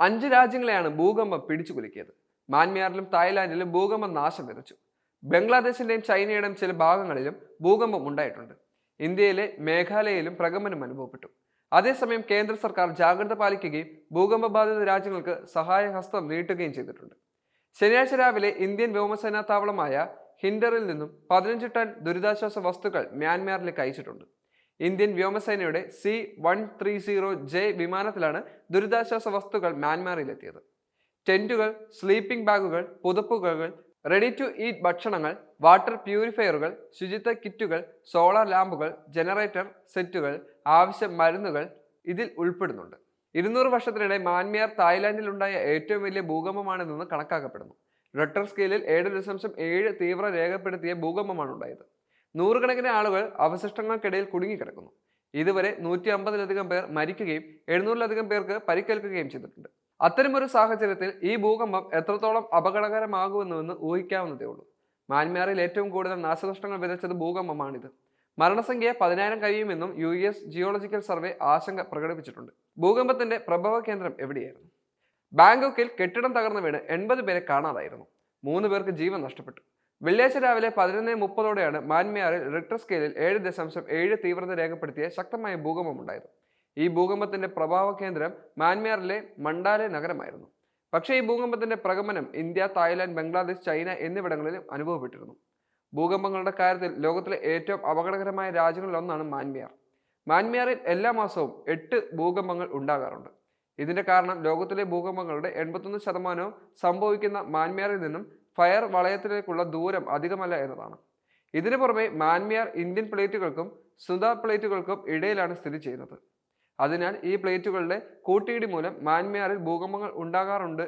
അഞ്ച് രാജ്യങ്ങളെയാണ് ഭൂകമ്പം പിടിച്ചു കുലുക്കിയത്. മാൻമിയാറിലും തായ്ലാന്റിലും ഭൂകമ്പം നാശം വിതച്ചു. ബംഗ്ലാദേശിന്റെയും ചൈനയുടെയും ചില ഭാഗങ്ങളിലും ഭൂകമ്പം ഉണ്ടായിട്ടുണ്ട്. ഇന്ത്യയിലെ മേഘാലയയിലും പ്രകമ്പനം അനുഭവപ്പെട്ടു. അതേസമയം കേന്ദ്ര സർക്കാർ ജാഗ്രത പാലിക്കുകയും ഭൂകമ്പ ബാധിത രാജ്യങ്ങൾക്ക് സഹായഹസ്തം നീട്ടുകയും ചെയ്തിട്ടുണ്ട്. ശനിയാഴ്ച രാവിലെ ഇന്ത്യൻ വ്യോമസേനാ താവളമായ ഹിൻഡറിൽ നിന്നും പതിനഞ്ച് ടൺ ദുരിതാശ്വാസ വസ്തുക്കൾ മ്യാൻമാറിലേക്ക് അയച്ചിട്ടുണ്ട്. ഇന്ത്യൻ വ്യോമസേനയുടെ C one three zero J വിമാനത്തിലാണ് ദുരിതാശ്വാസ വസ്തുക്കൾ മ്യാൻമാറിലെത്തിയത്. ടെന്റുകൾ സ്ലീപ്പിംഗ് ബാഗുകൾ പുതപ്പുകൾ റെഡി ടു ഈറ്റ് ഭക്ഷണങ്ങൾ വാട്ടർ പ്യൂരിഫയറുകൾ ശുചിത്വ കിറ്റുകൾ സോളാർ ലാമ്പുകൾ ജനറേറ്റർ സെറ്റുകൾ ആവശ്യ മരുന്നുകൾ ഇതിൽ ഉൾപ്പെടുന്നുണ്ട്. ഇരുന്നൂറ് വർഷത്തിനിടെ മാൻമിയാർ തായ്ലാന്റിലുണ്ടായ ഏറ്റവും വലിയ ഭൂകമ്പമാണിതെന്ന് കണക്കാക്കപ്പെടുന്നു. റെട്ടർ സ്കെയിലിൽ ഏഴ് ദശാംശം ഏഴ് തീവ്ര രേഖപ്പെടുത്തിയ ഭൂകമ്പമാണ് ഉണ്ടായത് നൂറുകണക്കിന് ആളുകൾ അവശിഷ്ടങ്ങൾക്കിടയിൽ കുടുങ്ങിക്കിടക്കുന്നു. ഇതുവരെ നൂറ്റി അമ്പതിലധികം പേർ മരിക്കുകയും എഴുന്നൂറിലധികം പേർക്ക് പരിക്കേൽക്കുകയും ചെയ്തിട്ടുണ്ട്. അത്തരമൊരു സാഹചര്യത്തിൽ ഈ ഭൂകമ്പം എത്രത്തോളം അപകടകരമാകുമെന്നുവെന്ന് ഊഹിക്കാവുന്നതേ ഉള്ളൂ. മ്യാൻമാറിൽ ഏറ്റവും കൂടുതൽ നാശനഷ്ടങ്ങൾ വിതച്ചത് ഭൂകമ്പമാണിത്. മരണസംഖ്യ പതിനായിരം കഴിയുമെന്നും യു എസ് ജിയോളജിക്കൽ സർവേ ആശങ്ക പ്രകടിപ്പിച്ചിട്ടുണ്ട്. ഭൂകമ്പത്തിന്റെ പ്രഭവ കേന്ദ്രം എവിടെയായിരുന്നു? ബാങ്കോക്കിൽ കെട്ടിടം തകർന്നു വീണ് എൺപത് പേരെ കാണാതായിരുന്നു. മൂന്ന് പേർക്ക് ജീവൻ നഷ്ടപ്പെട്ടു. വെള്ളിയാഴ്ച രാവിലെ പതിനൊന്ന് മുപ്പതോടെയാണ് മാൻമിയാറിൽ റിക്ടർ സ്കെയിലിൽ ഏഴ് ദശാംശം ഏഴ് തീവ്രത രേഖപ്പെടുത്തിയ ശക്തമായ ഭൂകമ്പമുണ്ടായത്. ഈ ഭൂകമ്പത്തിന്റെ പ്രഭാവ കേന്ദ്രം മാൻമിയാറിലെ മണ്ടാലെ നഗരമായിരുന്നു. പക്ഷേ ഈ ഭൂകമ്പത്തിന്റെ പ്രകമനം ഇന്ത്യ തായ്ലാന്റ് ബംഗ്ലാദേശ് ചൈന എന്നിവിടങ്ങളിലും അനുഭവപ്പെട്ടിരുന്നു. ഭൂകമ്പങ്ങളുടെ കാര്യത്തിൽ ലോകത്തിലെ ഏറ്റവും അപകടകരമായ രാജ്യങ്ങളിലൊന്നാണ് മാൻമിയാർ. മാൻമിയാറിൽ എല്ലാ മാസവും എട്ട് ഭൂകമ്പങ്ങൾ ഉണ്ടാകാറുണ്ട്. ഇതിന്റെ കാരണം ലോകത്തിലെ ഭൂകമ്പങ്ങളുടെ എൺപത്തൊന്ന് ശതമാനവും സംഭവിക്കുന്ന മാൻമിയാറിൽ നിന്നും ഫയർ വളയത്തിലേക്കുള്ള ദൂരം അധികമല്ല എന്നതാണ്. ഇതിനു പുറമെ മാൻമിയാർ ഇന്ത്യൻ പ്ലേറ്റുകൾക്കും സുധ പ്ലേറ്റുകൾക്കും ഇടയിലാണ് സ്ഥിതി ചെയ്യുന്നത്. അതിനാൽ ഈ പ്ലേറ്റുകളുടെ കൂട്ടിയിടി മൂലം മാൻമിയാറിൽ ഭൂകമ്പങ്ങൾ ഉണ്ടാകാറുണ്ട്.